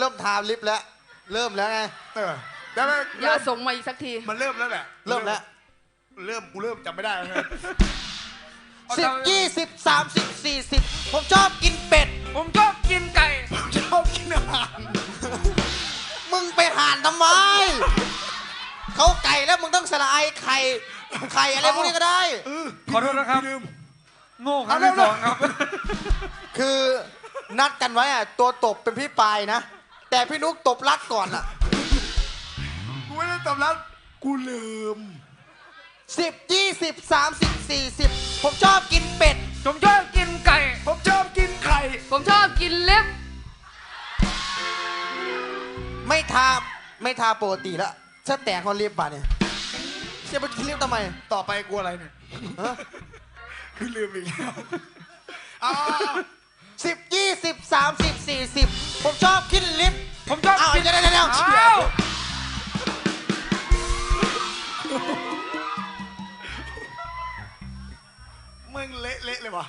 เริ่มทาลิฟต์แล้ว เริ่มแล้วไง เออแต่ว่าอย่าส่งมาอีกสักที มันเริ่มแล้วแหละเริ่มแล้ว เริ่มกูเริ่มจำไม่ได้แล้วนะสิบยี่สิบสามสิบสี่สิบผมชอบกินเป็ด ผมชอบกินไก่ ชอบกินอาหารมึงไปห่านทำไม เขาไก่แล้วมึงต้องสละไอไข่ไข่อะไรพวกนี้ก็ได้เออขอโทษนะครับพี่ลืม โง่ครั้งที่สองครับ คือนัดกันไว้อะตัวตบเป็นพี่ปายนะ แต่พี่นุกตบรัดก่อนอะกูไม่ได้ตำรับกูลืม สิบยี่สิบสามสิบสี่สิบผมชอบกินเป็ด ผมชอบกินไก่ ผมชอบกินไข่ ผมชอบกินเล็บ ไม่ทาไม่ทาปกติแล้วถ้าแตกคอนรีบป่ะเนี่ยจะไปกินรีบทำไมต่อไปกูอะไรเนี่ย ฮะคือลืมอีกแล้วเอาสิบยี่สิบสามสิบสี่สิบผมชอบกินลิฟต์ผมช อบอ้าเดี๋ยวเดี๋ยวเดี๋ยวมึงเละเละเลยวะ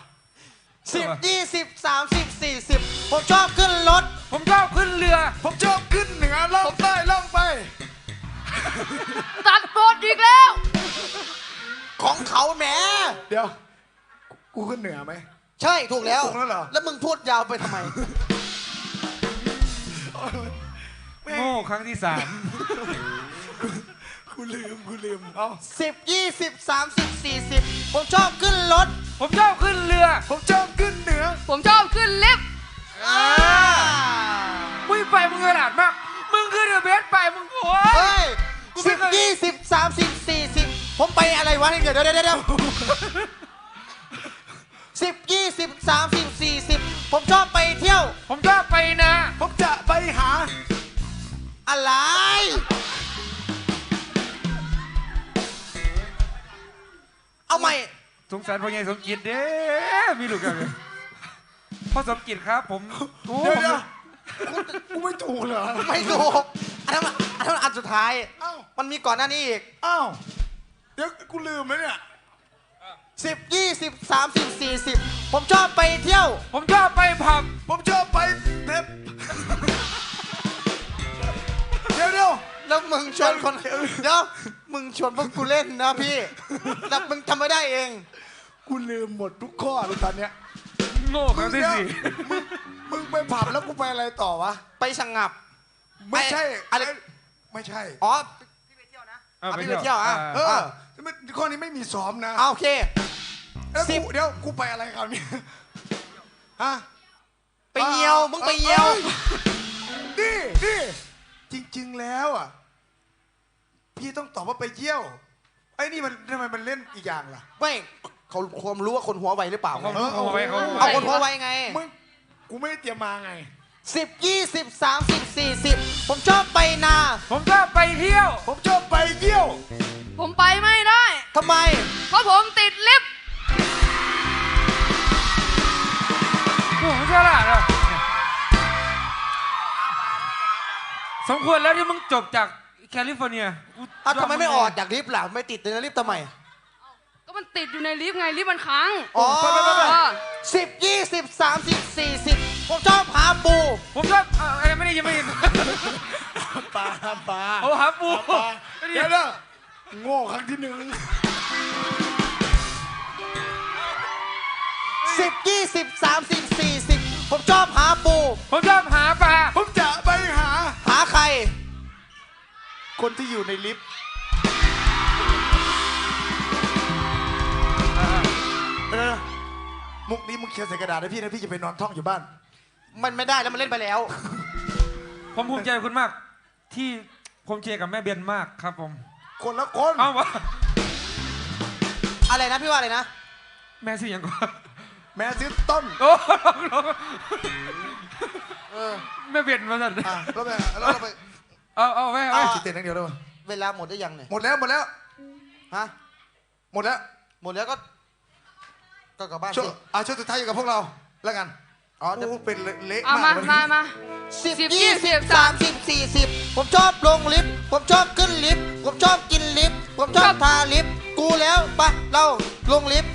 สิบยี่สิบสามสิบสี่สิบผมชอบขึ้นรถ ผมชอบขึ้นเรือ ผมชอบขึ้นเหนือล่องใต้ล่องไป ตัดบทอีกแล้ว ของเขาแหมเดี๋ยว กูขึ้นเหนือไหม ใช่ถูกแล้ว ถูกแล้วเหรอ แล้วมึงพูดยาวไปทำไม โง่ครั้งที่สามกูลืมกูลืมเอาสิบยี่สิบสามสิบสี่สิบผมชอบขึ้นรถ ผมชอบขึ้นเรือ ผมชอบขึ้นเหนือผมชอบขึ้นเล็บมึงไปมึงขนาดมาก มึงขึ้นเรือเบสไปมึงโอ้เฮ้ยยกูไม่สิบเคยยี่สิบสามสิบสี่สิบผมไปอะไรวะเนี่ยเดี๋ยวเดี๋ยวเดี๋ยวเดี๋ยวสิบยี่สิบสามสิบสี่สิบผมชอบไปเที่ยว ผมชอบไปนาผมจะไปหา อะไร เอาใหม่ สงสารพ่อใหญ่สมจิตเด้มีลูกกันเลยพ่อสมจิตครับผมโอ้เดี๋ยวเดี๋ยวกูกูไม่ถูกเหรอ ไม่ถูกอันนั้นมันอันนั้นมันอันสุดท้ายเอ้ามันมีก่อนหน้านี้อีกอ้าว เดี๋ยวกูลืมแล้วเนี่ย สิบยี่สิบสามสิบสี่สิบผมชอบไปเที่ยว ผมชอบไปผับผมชอบไปเทปเดี๋ยวเดี๋ยวแล้วมึงชวนคนเดี๋ยวมึงชวนพวกกูเล่นนะพี่แต่มึงทำไม่ได้เอง กูลืมหมดทุกข้อเลยตอนเนี้ยโง่ครั้งที่สี่มึงมึงไปผับแล้วกูไปอะไรต่อวะ ไปชะงับ ไม่ใช่อะไรไม่ใช่ อ๋ออาพี่ไปเที่ยวอะเออ่าอไม่ข้อนี้ไม่มีซ้อมนะเอาโอเคแล้วสิบกูเดี๋ยวกูไปอะไรคราวนี้ฮะไปเยี่ยว มึงไปเยี่ยวนี่นี่ จริง ๆ แล้วอะ พี่ต้องตอบว่าไปเยี่ยว ไอ้นี่มันทำไมมันเล่นอีกอย่างล่ะ ไม่เขาความรู้ว่าคนหัวไวหรือเปล่าไงเขาเอาไว้เขาเอาคนหัวไวไงมึงกูไม่ได้เตรียมมาไง สิบยี่สิบสามสิบสี่สิบผมชอบไปนาผมชอบไปเที่ยว ผมชอบไปเยี่ยว ผมไปไม่ได้ ทำไม เพราะผมติดลิฟต์ โอ้โหฉลาดอะ สมควรแล้วที่มึงจบจากแคลิฟอร์เนียกูอ้าวทำไมไม่ออกจากลิฟต์ล่ะไม่ติดในลิฟต์ทำไมก็มันติดอยู่ในลิฟต์ไงลิฟต์มันค้างอ๋อเออสิบยี่สิบสามสิบสี่สิบผมชอบหาปู ผมชอบเอ่ออะไรไม่ได้ยินไม่ได้ยินปลาปลาโอ้หาปูปลาเดี๋ยวนะโง่ครั้งที่หนึ่งสิบยี่สิบสามสิบสี่สิบผมชอบหาปู ผมชอบหาปลาผม ครคนที่อยู่ในลิฟต์เออมุกนี้มึงเขียนใส่กระดาษให้พี่นะพี่จะไปนอนท่องอยู่บ้าน มันไม่ได้แล้วมันเล่นไปแล้ว ผมภูมิใจกับคุณมาก ที่ผมเชียร์กับแม่เบียนมากครับผม คนละคนเอ้าวะอะไรนะพี่ว่าอะไรนะ แม่ชื่ออย่างก่อนแม่ซื้อต้น โอ้ เออแม่เบียนมาสั่นอะแล้วไปแล้วเราไปเอาเอาไว้เอาไว้อะจิตเต้นทั้งเดียวเลยวะเวลาหมดได้ยังเนี่ยหมดแล้วหมดแล้ว ฮะ หมดแล้ว หมดแล้วก็ ก็กลับบ้านช่วงสิอะช่วงสุดท้ายอยู่กับพวกเราแล้วกันอ๋อเดี๋ยวโอ้เป็นเละเอามามากวันมานี้มา สิบสิบยี่ยี่สิสิบบสามสิบสี่สิบผมชอบลงลิฟต์ผมชอบขึ้นลิฟต์ผมชอบกินลิฟต์ผมชอบทาลิฟต์กูแล้วไปเราลงลิฟต์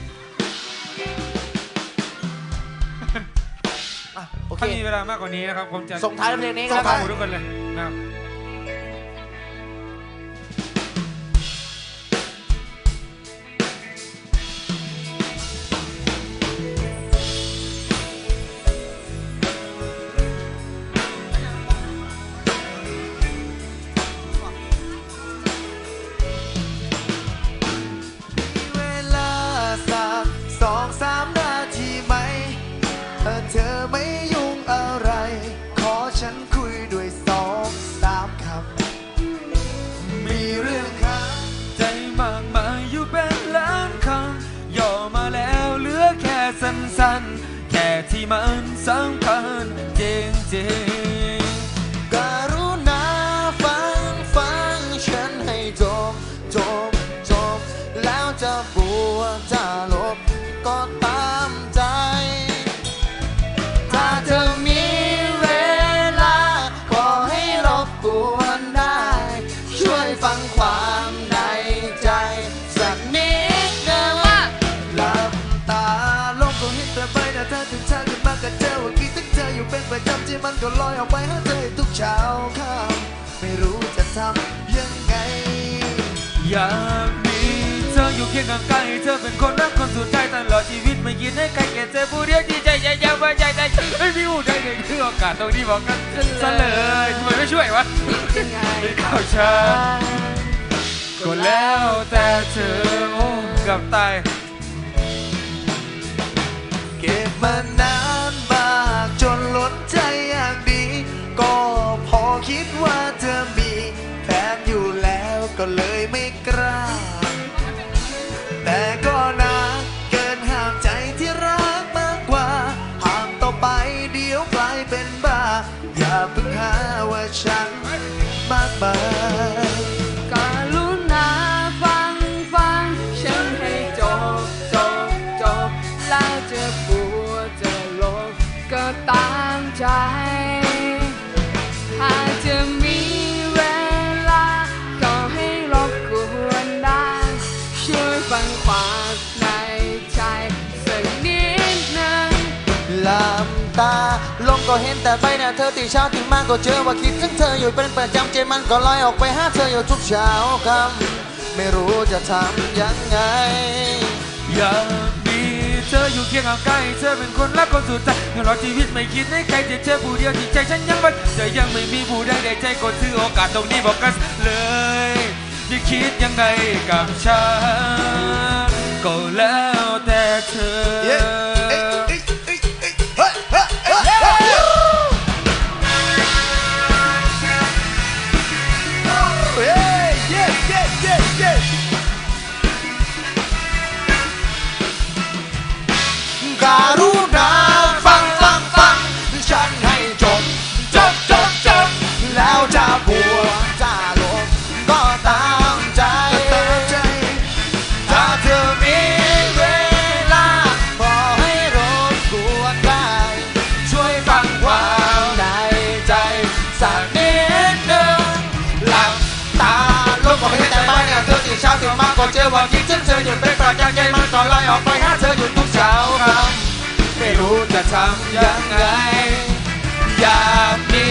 โอเคถ้ามีเวลามากกว่านี้นะครับผมจะส่งท้ายด้วยเพลงนี้ส่ก็งแล้วท้ากัยนทุกคนเลยนะครับ ริ ก็ลอยออกไปหาเธอทุกเช้าค่ำไม่รู้จะทำยังไง อยากมีเธออยู่เคียงข้างกายเธอเป็นคนรักคนสุดท้ายตลอดชีวิตไม่คิดให้ใครแก่เธอผู้เดียวที่ใจใจยาวไว้ใจใจไม่มีผู้ใดเลยคือโอกาสตรงนี้บอกกันซะเลยทำไมไม่ช่วยวะยังไงไม่เข้าช้าก็แล้วแต่เธอโอ้กับตายเก็บมานา ใจถ้าจะมีเวลา ก็ให้รบกวนได้ ช่วยฟังความในใจ สักนิดนึ่งลำตา ลงก็เห็นแต่ใบหน้าเธอตีเช้าตื่นมาก็เจอว่าคิดถึงเธออยู่เป็นประจำใจมันก็ลอยออกไปหาเธออยู่ทุกเช้าคำไม่รู้จะทำยังไง เธออยู่เคียงห่างกลเธอเป็นคนรักคนสุดใจตลอดชีวิตไม่คิดให้ใครจะเธอผู้เดียวที่ใจฉันยังมันแต่ยังไม่มีผู้ใดในใจก็ซื้อโอกาสตรงนี้บอกกันเลยจะคิดยังไงกับฉันก็แล้วแต่เธอ มาก็เจอว่าคิดถึงเธออยู่เป็นประจำใจมันก็ลอยออกไปหาเธออยู่ทุกเช้าครับ ไม่รู้จะทำยังไง อยากมี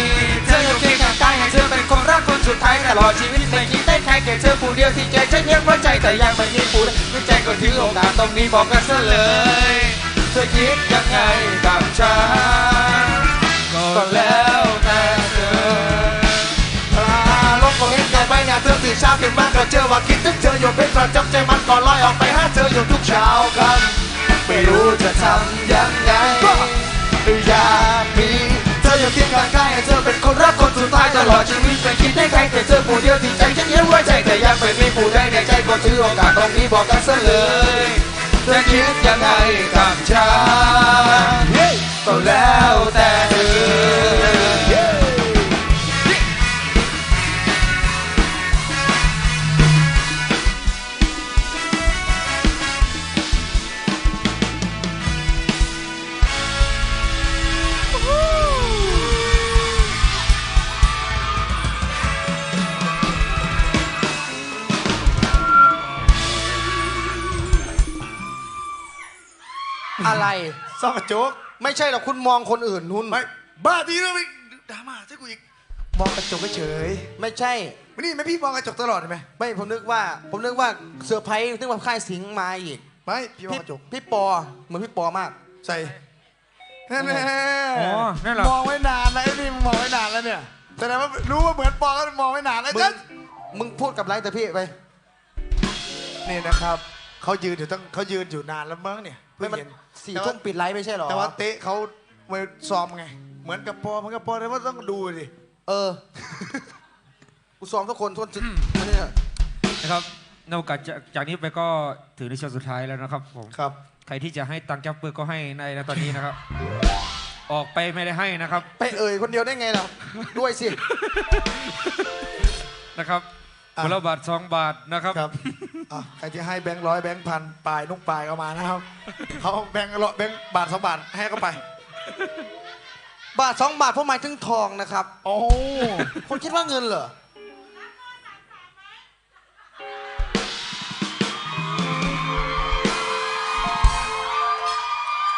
เธออยู่เคียงข้างกายให้เธอเป็นคนรักคนสุดท้ายตลอดชีวิตไม่คิดได้แค่แค่เธอผู้เดียวที่ใจฉันยังไว้ใจแต่ยังไม่มีผู้ใดในใจก็ถือโอกาสตรงนี้บอกกันซะเลย เธอคิดยังไงกับฉันก็แล้วแต่เธอพาลงก็เห็นใจไปเนี่ยเธอตื่นเช้าขึ้นมาก็เจอว่าคิดถึงเธอ เป็นประจำใจมันก่อนลอยออกไปหาเธออยู่ทุกเช้าครับไม่รู้จะทำยังไงอยากมีเธออยู่เคียงข้างกายให้เธอเป็นคนรักคนสุดท้ายตลอดชีวิตไม่คิดให้ใครแต่เธอผู้เดียวที่ใจฉันเย็นไว้ใจแต่ยังไม่มีผู้ใดในใจก็ถือโอกาสตรงนี้บอกกันซะเลยเธอคิดยังไงกับฉัน อะไรซ่อมกระจกไม่ใช่หรอกคุณมองคนอื่นนุ่นไม่บ้าทีแล้วไปดราม่าใช่กูอีกมองกระจกเฉยไม่ใช่ๆนี่ไหมพี่มองกระจกตลอดเห็นไหมไม่ผมนึกว่า ผมนึกว่าเซอร์ไพรส์นึกว่าค่ายสิงห์มาอีกไม่พี่มองพี่กระจกพี่ปอเหมือนพี่ปอมาก ใส่แน่ๆอ๋อนั่นเหรอ มองไว้นานแล้วไอ้นี่มึงมองไว้นานแล้วเนี่ยแสดงว่ารู้ว่าเหมือนปอก็มองไว้นานแล้วมึงจ้ะมึงพูดกับไรแต่พี่ไปนี่นะครับเขายืนอยู่ตั้งเขายืนอยู่นานแล้วมั้งเนี่ย ไม่เพิ่งมันเห็นสี่แต่ว่าทุ่มปิดไลฟ์ไม่ใช่หรอแต่ว่าเตะเขามาซ้อมไง เหมือนกับปอเหมือนกับปอแต่ว่าต้องดูดิ เออ กูซ้อมทุกคนทุกคนมันเนี่ยนะครับในโอกาสจากจากนี้ไปก็ถือในช่วงสุดท้ายแล้วนะครับผมครับ ใครที่จะให้ตังค์แก๊ปเปอร์ก็ให้ในนะตอนนี้นะครับ ออกไปไม่ได้ให้นะครับไปเอ่ยคนเดียวได้ไงเราด้วยสิ นะครับอะ คนละบาทสองบาทนะครับ ครับ อะใครที่ให้แบงค์ร้อยแบงค์พันปลายนุกปลายเอามานะครับเขาเอาแบงค์ร้อยแบงค์บาทสองบาทให้เขาไป บาทสองบาทเพราะหมายถึงทองนะครับ โอ้คนคิดว่าเงินเหรอ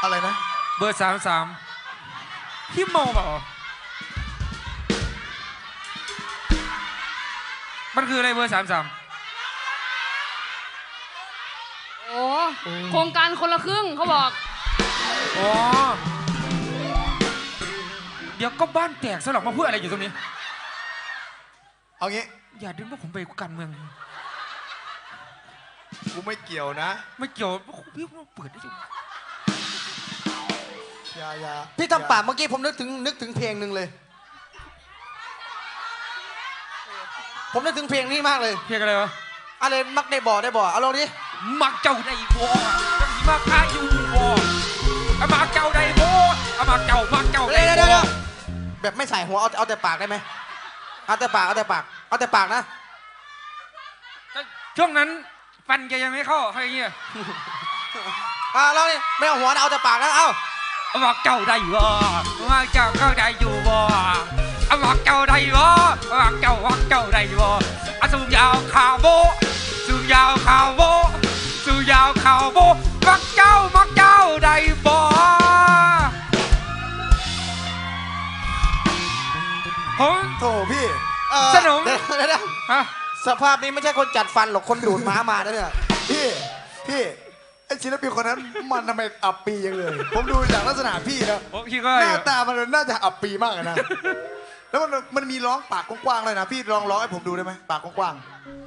อะไรนะ เบอร์สามสามพี่โมเปล่ามันคืออะไรเบอร์สามสาม โอ้โครงการคนละครึ่งเขาบอก อ๋อ เดี๋ยวก็บ้านแตกสลับมาพูดอะไรอยู่ตรงนี้ เอางี้อย่าดึงพวกผมไปการเมือง กูไม่เกี่ยวนะไม่เกี่ยวพี่เปิดได้ยังอย่าอย่าพี่ทำปากเมื่อกี้ผมนึกถึงนึกถึงเพลงหนึ่งเลย ผมนึกถึงเพลงนี้มากเลย เพียงอะไรวะ อะไรมักได้บ่อได้บ่อเอาลองดิ มักเจ้าได้บ่จังสิมักอายุบ่อะมักเจ้าได้บ่อะมักเจ้ามักเจ้าเดี๋ได้ยวเดี๋ยวบ่เดี๋ยวแบบไม่ใส่หัวเอาเอาแต่ปากได้ไหมเอาแต่ปากเอาแต่ปากเอาแต่ปากนะช่วงนั้นฟันแกยังไม่เข้าอะไรเงี้ยอ่าลองดิไม่เอาหัวนะเอาแต่ปากนะเอาอะมักเจ้าได้บ่อะมักเจ้าเข้าได้อยู่บ่อะมักเจ้าได้บ่อะมักเจ้ามักเจ้าได้บ่อะสูงยาวขาวโบสูงยาวขาวโบสูง ยาวขาวโบมักเจ้ามักเจ้าได้บ่ผมโถพี่เอ่อสนม เดี๋ยวเดี๋ยวเดี๋ยวฮะสภาพนี้ไม่ใช่คนจัดฟันหรอกคนดูดม้ามาแล้วเนี่ยพี่พี่ไอศิลปินคนนั้นมันทำไมอับปียังเลย ผมดูจากลักษณะพี่นะผมคิดว่าหน้าตามันน่าจะอับปีมากเลยนะแล้วมันมันมีร้องปากกว้างๆเลยนะพี่ลองร้องให้ผมดูได้ไหมปากกว้างปัก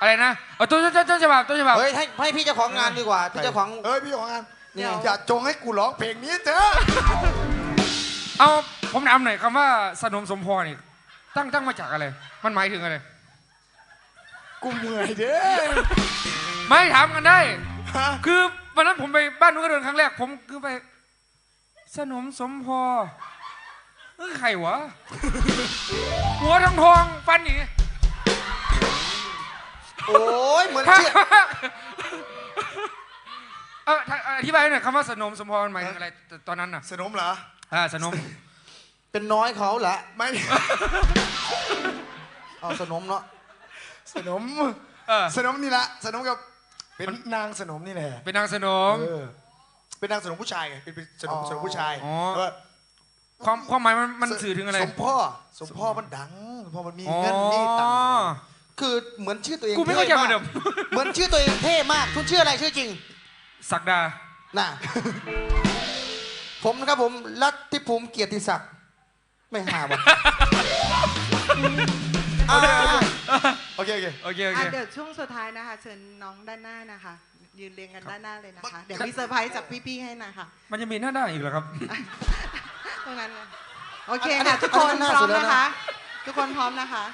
อะไรนะเอาต้นต้นต้นฉบับต้นฉบับ เฮ้ยให้ให้พี่เจ้าของงานดีกว่าๆพี่เจ้าของ เอ้ยพี่ของงานเนี่ย อย่าจงให้กูร้องเพลงนี้เถอะเอาผมถามหน่อยคำว่าสนมสมพรนี่ตั้งตั้งมาจากอะไร มันหมายถึงอะไร กูเมื่อยเด้ไม่ถามกันได้ฮะคือวันนั้นผมไปบ้านนุ้งกระโดนครั้งแรก ผมคือไป สนมสมพรเออใครวะ หัวทองทองฟันนี่ โอ้ยเหมือนเชื่อ เออถ้าอธิบายหน่อยคำว่าสนมสมพรหมายถึงอะไรตตอนนั้นน่ะสนมเหรอ อ่าสนมเป็นน้อยเขาแหละไม่ เอาสนมเนาะสนม เออสนมนี่ละสนมกับ เป็นนางสนมนี่แหละเป็นนางสนม เออเป็นนางสนมผู้ชายไงเป็นเป็นสนมอ๋อสนมผู้ชายอ๋อ เออความความหมายมันมันสื่อถึงอะไรสมพ่อสมพ่อมันดังสมพ่อมันมีอ๋อเงินมีตังค์ คือเหมือนชื่อตัวเองกูไม่เข้าใจเหมือนเดิมเหมือนชื่อตัวเองเท่มากคุณชื่ออะไรชื่อจริงสักดา น่ะ ผมนะครับผมรัฐภูมิเกียรติศักดิ์ไม่หาวะอ่าโอเคโอเค โอเค โอเค อะเดี๋ยวช่วงสุดท้ายนะคะ เชิญน้องด้านหน้านะคะ ยืนเรียงกันด้านหน้าเลยนะคะ เดี๋ยวมีเซอร์ไพรส์จากพี่ๆให้นะคะ มันจะมีหน้าด้านอีกเหรอครับ ตรงนั้นเลยโอเคค่ะ ทุกคนพร้อมนะคะ ทุกคนพร้อมนะคะ